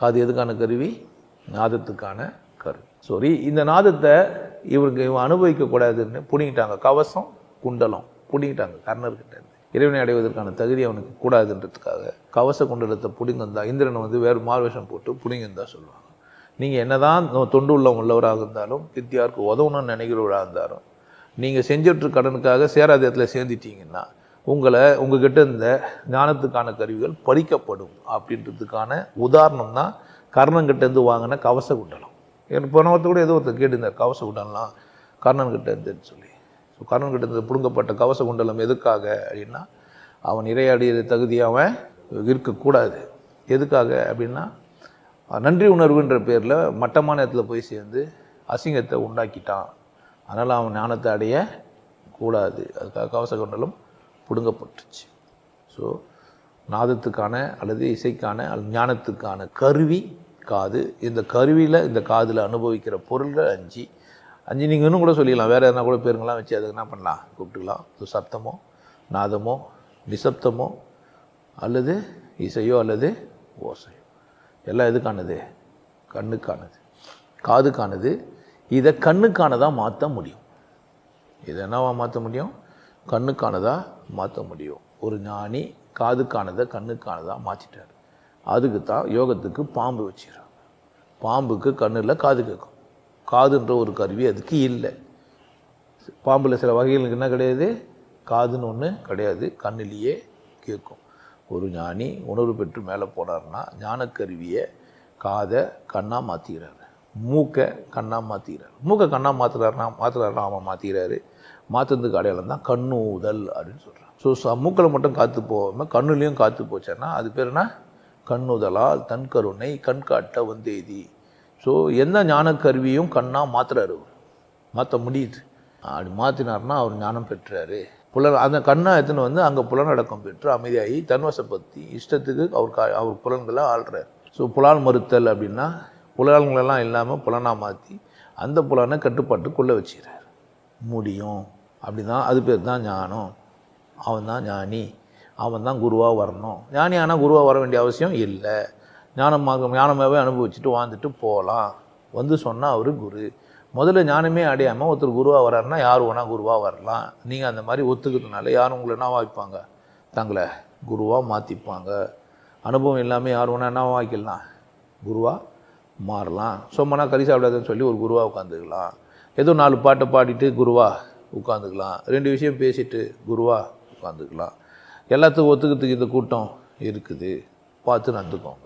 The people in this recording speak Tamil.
காது எதுக்கான கருவி? நாதத்துக்கான கருவி. சாரி இந்த நாதத்தை இவருக்கு இவன் அனுபவிக்கக்கூடாதுன்னு புடிங்கிட்டாங்க. கவசம் குண்டலம். புடிங்கிட்டாங்க கர்ணர்கிட்ட இருந்து. இறைவனை அடைவதற்கான தகுதி அவனுக்கு கூடாதுன்றதுக்காக கவச குண்டலத்தை புடிங்கிருந்தா இந்திரனை வந்து வேறு மார்வேஷம் போட்டு புடிங்கிருந்தா சொல்லுவாங்க. நீங்கள் என்னதான் நோ- தொண்டு உள்ளம் உள்ளவராக இருந்தாலும் வித்தியாருக்கு உதவணும்னு நினைக்கிறவராக இருந்தாலும் நீங்கள் செஞ்சுட்டு கடனுக்காக சேராத இடத்துல சேர்ந்துட்டீங்கன்னா உங்களை உங்ககிட்ட இருந்த ஞானத்துக்கான கருவிகள் பறிக்கப்படும் அப்படின்றதுக்கான உதாரணம் தான் கர்ணன்கிட்டேருந்து வாங்கின கவச குண்டலம். எனக்கு போன கூட ஏதோ ஒருத்தர் கேட்டிருந்தார் கவச குண்டலாம் கர்ணன்கிட்ட இருந்துன்னு சொல்லி. ஸோ கர்ணன்கிட்ட இருந்து பிடுங்கப்பட்ட கவச குண்டலம் எதுக்காக அப்படின்னா அவன் இரையாடிய தகுதி அவன் இருக்கக்கூடாது. எதுக்காக அப்படின்னா நன்றி உணர்வுன்ற பேரில் மட்டமான இடத்துல போய் சேர்ந்து அசிங்கத்தை உண்டாக்கிட்டான். அதனால் அவன் ஞானத்தை அடைய கூடாது. அதுக்காக கவச குண்டலம் பிடுங்கப்பட்டுச்சு. ஸோ நாதத்துக்கான அல்லது இசைக்கான அல்லது ஞானத்துக்கான கருவி காது. இந்த கருவியில் இந்த காதில் அனுபவிக்கிற பொருள்கள் அஞ்சு. அஞ்சு நீங்கள் இன்னும் கூட சொல்லிடலாம். வேறு எதனா கூட பேருங்களாம் வச்சு அதுக்கு என்ன பண்ணலாம்? கூப்பிட்டுக்கலாம். சப்தமோ நாதமோ நிசப்தமோ அல்லது இசையோ அல்லது ஓசையோ. எல்லாம் எதுக்கானது? கண்ணுக்கானது. காதுக்கானது. இதை கண்ணுக்கானதாக மாற்ற முடியும். இதை என்னவா மாற்ற முடியும்? கண்ணுக்கானதாக மாற்ற முடியும். ஒரு ஞானி காதுக்கானதை கண்ணுக்கானதாக மாற்றிட்டார் அதுக்கு தான் யோகத்துக்கு பாம்பு வச்சுக்கிறாங்க பாம்புக்கு கண்ணில் காது கேட்கும் காதுன்ற ஒரு கருவி அதுக்கு இல்லை. பாம்பில் சில வகைகளுக்கு என்ன கிடையாது? காதுன்னு ஒன்று கிடையாது. கண்ணிலேயே கேட்கும். ஒரு ஞானி உணர்வு பெற்று மேலே போனார்னா ஞானக்கருவியை காதை கண்ணாக மாற்றிக்கிறாரு மூக்கை கண்ணாக மாற்றிக்கிறார் மூக்கை கண்ணாக மாற்றுறாருனா மாற்றுறாருனா அவன் மாற்றிக்கிறாரு மாற்றுறதுக்கு அடையாளம் தான் கண்ணூதல் அப்படின்னு சொல்கிறான் ஸோ மூக்கில் மட்டும் காற்று போகாமல் கண்ணுலேயும் காற்று போச்சேன்னா அது பேர் என்ன? கண்ணுதலால் தன் கருணை கண்காட்ட வந்தேதி. ஸோ எந்த ஞானக்கருவியும் கண்ணாக மாற்றுறாரு அவர். மாற்ற முடியுது. அப்படி மாற்றினார்னா அவர் ஞானம் பெற்றாரு. புலன் அந்த கண்ணை எடுத்துன்னு வந்து அங்கே புலனடக்கம் பெற்று அமைதியாகி தன்வசப்படுத்தி இஷ்டத்துக்கு அவர் கா அவர் புலன்களை ஆள்றார். ஸோ புலால் மறுத்தல் அப்படின்னா புலன்களெல்லாம் இல்லாமல் புலனாக மாற்றி அந்த புலனை கட்டுப்பாட்டுக்குள்ளே வச்சுக்கிறார். முடியும். அப்படி தான் அது பேர் தான் ஞானம். அவன் தான் ஞானி. அவன் தான் குருவாக வரணும். ஞானி ஆனால் குருவாக வர வேண்டிய அவசியம் இல்லை. ஞானமாக ஞானமாகவே அனுபவிச்சுட்டு வாழ்ந்துட்டு போகலாம் வந்து சொன்னால் அவர் குரு. முதல்ல ஞானமே அடையாமல் ஒருத்தர் குருவாக வராருன்னா யார் வேணால் குருவாக வரலாம். நீங்கள் அந்த மாதிரி ஒத்துக்கிறதுனால யாரும் உங்களை என்ன வாய்ப்பாங்க? தங்களை குருவாக மாற்றிப்பாங்க அனுபவம் இல்லாமல் யார் வேணால் என்ன வாய்க்கலாம்? குருவாக மாறலாம். சொம்மனா கறி சாப்பிடாதுன்னு சொல்லி ஒரு குருவாக உட்காந்துக்கலாம் ஏதோ நாலு பாட்டை பாடிட்டு குருவா உட்காந்துக்கலாம் ரெண்டு விஷயம் பேசிட்டு குருவா உட்காந்துக்கலாம் எல்லாத்துக்கும் ஒத்துக்கிறதுக்கு இந்த கூட்டம் இருக்குது. பார்த்து நடந்துக்கோங்க.